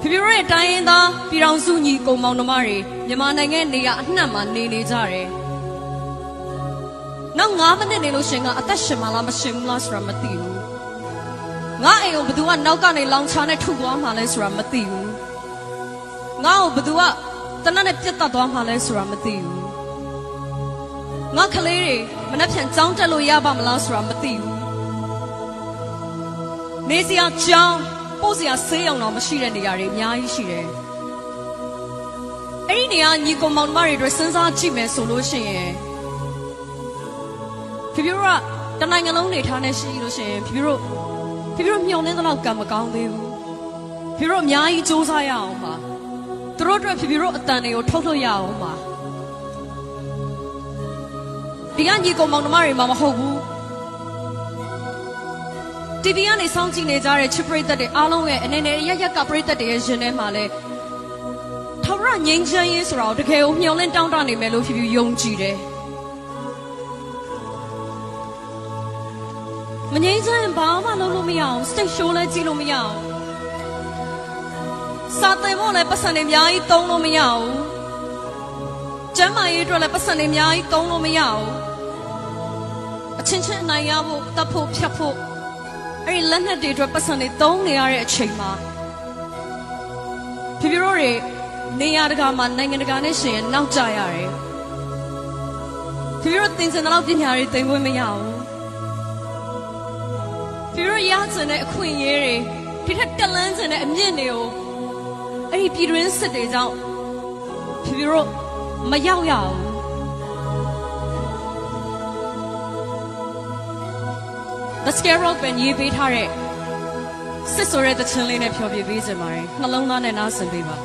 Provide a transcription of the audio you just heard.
ဖေဖေရဲ့တိုင်းရင်းသားပြည်တော်စုညီကုံမောင်နှမတွေမြန်မာနိုင်ငံနေရအနှံ့မှာနေနေကြတယ်နောက်9မိနစ်နေလို့ရှင်ကအသက်ရှင်မလားမရှင်ဘူးလားဆိုတာမသိဘူးငါအိမ်ကိုဘသူကနောက်ကနေလောင်ချာနဲ့ထုတ်သွားမှလဲဆိုတာမသိဘူးငါ့ကိုဘသူကတနက်နဲ့ပြတ်တက်သွားမှလဲဆိုတာမသိဘူးငါကလေးတွေမနှက်ဖြန်ကြောင်းတက်လို့ရပါမလားဆိုတာမသိဘူးနေစရာကြောင်း ပို့စရာဆေးရောင်တော့မရှိတဲ့နေရာတွေအများကြီးရှိတယ်။အဲ့ဒီနေရာညီကောင်မောင်နှမတွေအတွက်စဉ်းစားကြည့်မယ်ဆိုလို့ရှိရင်ဖေဖေတို့ကတနိုင်ငံလုံးနေထားနေရှိလို့ရှိရင်ဖေဖေတို့ဖေဖေတို့မျှော်လင့်သလောက်ကံမကောင်းသေးဘူး။ဖေဖေတို့အများကြီးစူးစမ်းရအောင်ပါ။သူတို့အတွက်ဖေဖေတို့အတန်တွေကိုထုတ်လို့ရအောင်ပါ။ဒီကညီကောင်မောင်နှမတွေမှမဟုတ်ဘူး။ TV ကနေစောင့်ကြည့်နေကြတဲ့ချစ်ပရိသတ်တွေအားလုံးရဲ့အနေနဲ့ရရက်ကပရိသတ်တွေရဲ့ရှင်ထဲမှာလဲထာဝရငြိမ်းချမ်းရေးဆိုတာကိုတကယ်ကိုမျှော်လင့်တောင်းတနေမယ်လို့ဖြည်းဖြည်းယုံကြည်တယ်မငြိမ်းချမ်းရင်ဘာမှလုပ်လို့မရအောင် stage show လည်းကြည့်လို့မရအောင်စာသင်ဖို့လည်းပတ်စံတွေအများကြီးသုံးလို့မရအောင်ကျမ်းမာရေးအတွက်လည်းပတ်စံတွေအများကြီးသုံးလို့မရအောင်အချင်းချင်းအနိုင်ရဖို့တတ်ဖို့ဖြတ်ဖို့ အဲ့ဒီလက်နက်တွေအတွက်ပတ်စံတွေတုံးနေရတဲ့အချိန်မှာဖေဖေတို့တွေနေရာတကာမှာနိုင်ငံတကာနဲ့ရှင်ရင်နောက်ကျရတယ်ဖေဖေတို့သင်စင်တော့ပညာတွေသင်ခွင့်မရဘူးဖေဖေတို့ရချင်တဲ့အခွင့်အရေးတွေဒီထက်တက်လန်းချင်တဲ့အမြင့်တွေကိုအဲ့ဒီပြည်တွင်းစစ်တွေကြောင့်ဖေဖေတို့မရောက်ရဘူး The Scarrow ပဲရေးပေးထားတဲ့စစ်ဆိုတဲ့သချင်းလေးနဲ့ဖျော်ပြပေးစင်ပါတယ်နှလုံးသားနဲ့နားဆင်ပေးပါ